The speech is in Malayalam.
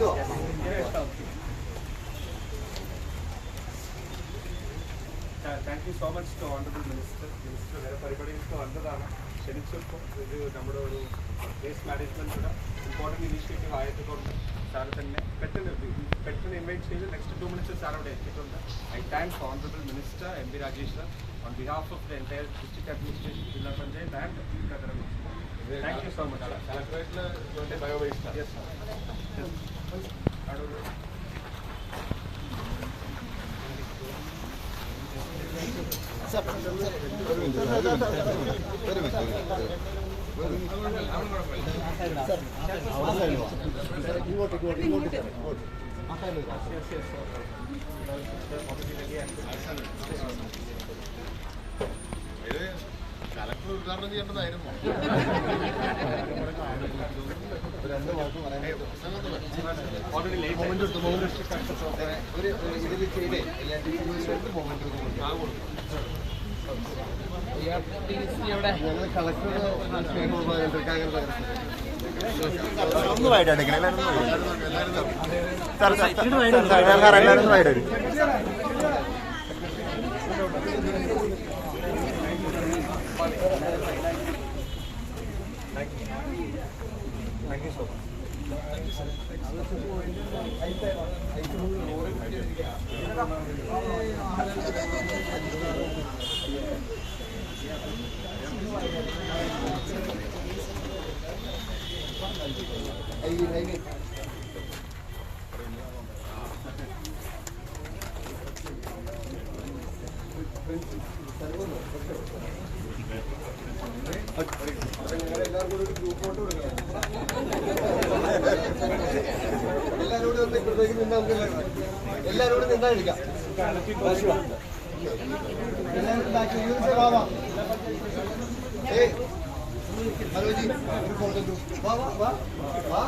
കിട്ടുമോ thank you so much to honourable minister minister വേറെ പരിപാടികൾക്ക് വന്നതാണ് ക്ഷണിച്ചപ്പോൾ ഇത് നമ്മുടെ ഒരു വേസ്റ്റ് മാനേജ്മെൻറ്റിയുടെ ഇമ്പോർട്ടൻറ്റ് ഇനീഷ്യേറ്റീവ് ആയതുകൊണ്ട് സാർ തന്നെ പെട്ടെന്ന് പെട്ടെന്ന് ഇൻവൈറ്റ് ചെയ്ത് നെക്സ്റ്റ് ടു മിനിറ്റ്സ് സാർ അവിടെ എത്തിയിട്ടുണ്ട് I thank honourable minister M P Rajesh sir on behalf of the entire district administration ജില്ലാ panchayat and thank you so much കളക്ടറേറ്റിലെ biowaste yes sir ഇങ്ങോട്ട് ഇങ്ങോട്ട് ഇങ്ങോട്ട് ഇങ്ങോട്ട് ആ സൈഡിൽ കളക്ടർ ഉദ്ഘാടനം ചെയ്യേണ്ടതായിരുന്നു. ഒന്ന് വൈഡ് എടുക്കണം എല്ലാവരും സാർ സാർ എല്ലാവരും വൈഡ് എടുക്കും താങ്ക് യു സോ മച്ച് എല്ലാരോടും നിന്ന് നമുക്ക് നിന്നാ എല്ലാവരും ബാക്കി വാ. വാ